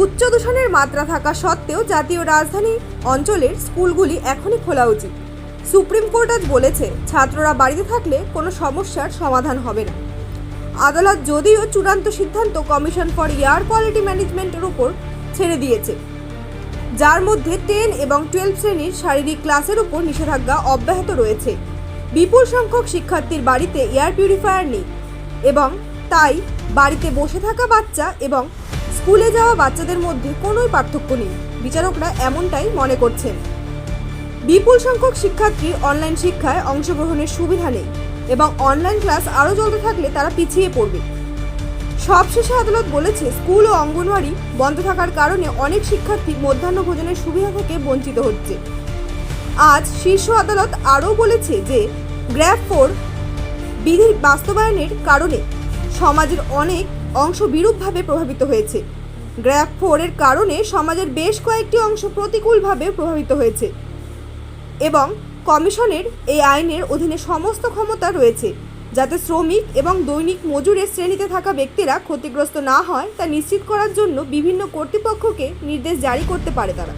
উচ্চ দূষণের মাত্রা থাকা সত্ত্বেও জাতীয় রাজধানী অঞ্চলের স্কুলগুলি এখনই খোলা উচিত। সুপ্রিম কোর্ট আজ বলেছে, ছাত্ররা বাড়িতে থাকলে কোনো সমস্যার সমাধান হবে না। আদালত যদিও চূড়ান্ত সিদ্ধান্ত কমিশন ফর এয়ার কোয়ালিটি ম্যানেজমেন্টের উপর ছেড়ে দিয়েছে। যার মধ্যে টেন এবং টুয়েলভ শ্রেণির শারীরিক ক্লাসের উপর নিষেধাজ্ঞা অব্যাহত রয়েছে। বিপুল সংখ্যক শিক্ষার্থীর বাড়িতে এয়ার পিউরিফায়ার নেই এবং তাই বাড়িতে বসে থাকা বাচ্চা এবং স্কুলে যাওয়া বাচ্চাদের মধ্যে কোনোই পার্থক্য নেই। বিচারকরা এমনটাই মনে করছেন। বিপুল সংখ্যক শিক্ষার্থীর অনলাইন শিক্ষায় অংশগ্রহণের সুবিধা নেই এবং অনলাইন ক্লাস আরও চলতে থাকলে তারা পিছিয়ে পড়বে। সবশেষে আদালত বলেছে, স্কুল ও অঙ্গনওয়াড়ি বন্ধ থাকার কারণে অনেক শিক্ষার্থী মধ্যাহ্ন ভোজনের সুবিধা থেকে বঞ্চিত হচ্ছে। আজ শীর্ষ আদালত আরও বলেছে যে, গ্র্যাব ফোর বিধির বাস্তবায়নের কারণে সমাজের অনেক অংশ বিরূপভাবে প্রভাবিত হয়েছে। গ্র্যাব ফোরের কারণে সমাজের বেশ কয়েকটি অংশ প্রতিকূলভাবে প্রভাবিত হয়েছে এবং কমিশনের এই আইনের অধীনে সমস্ত ক্ষমতা রয়েছে, যাতে শ্রমিক এবং দৈনিক মজুরের শ্রেণীতে থাকা ব্যক্তিরা ক্ষতিগ্রস্ত না হয় তা নিশ্চিত করার জন্য বিভিন্ন কর্তৃপক্ষকে নির্দেশ জারি করতে পারে তারা।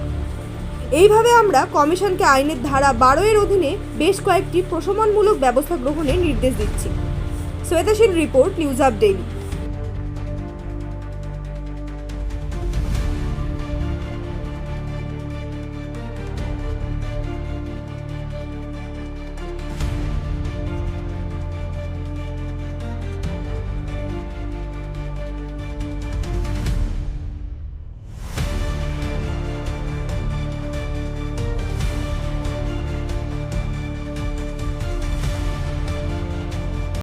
এইভাবে আমরা কমিশনকে আইনের ধারা বারো এর অধীনে বেশ কয়েকটি প্রশমনমূলক ব্যবস্থা গ্রহণের নির্দেশ দিচ্ছি। Shwetashil report, news up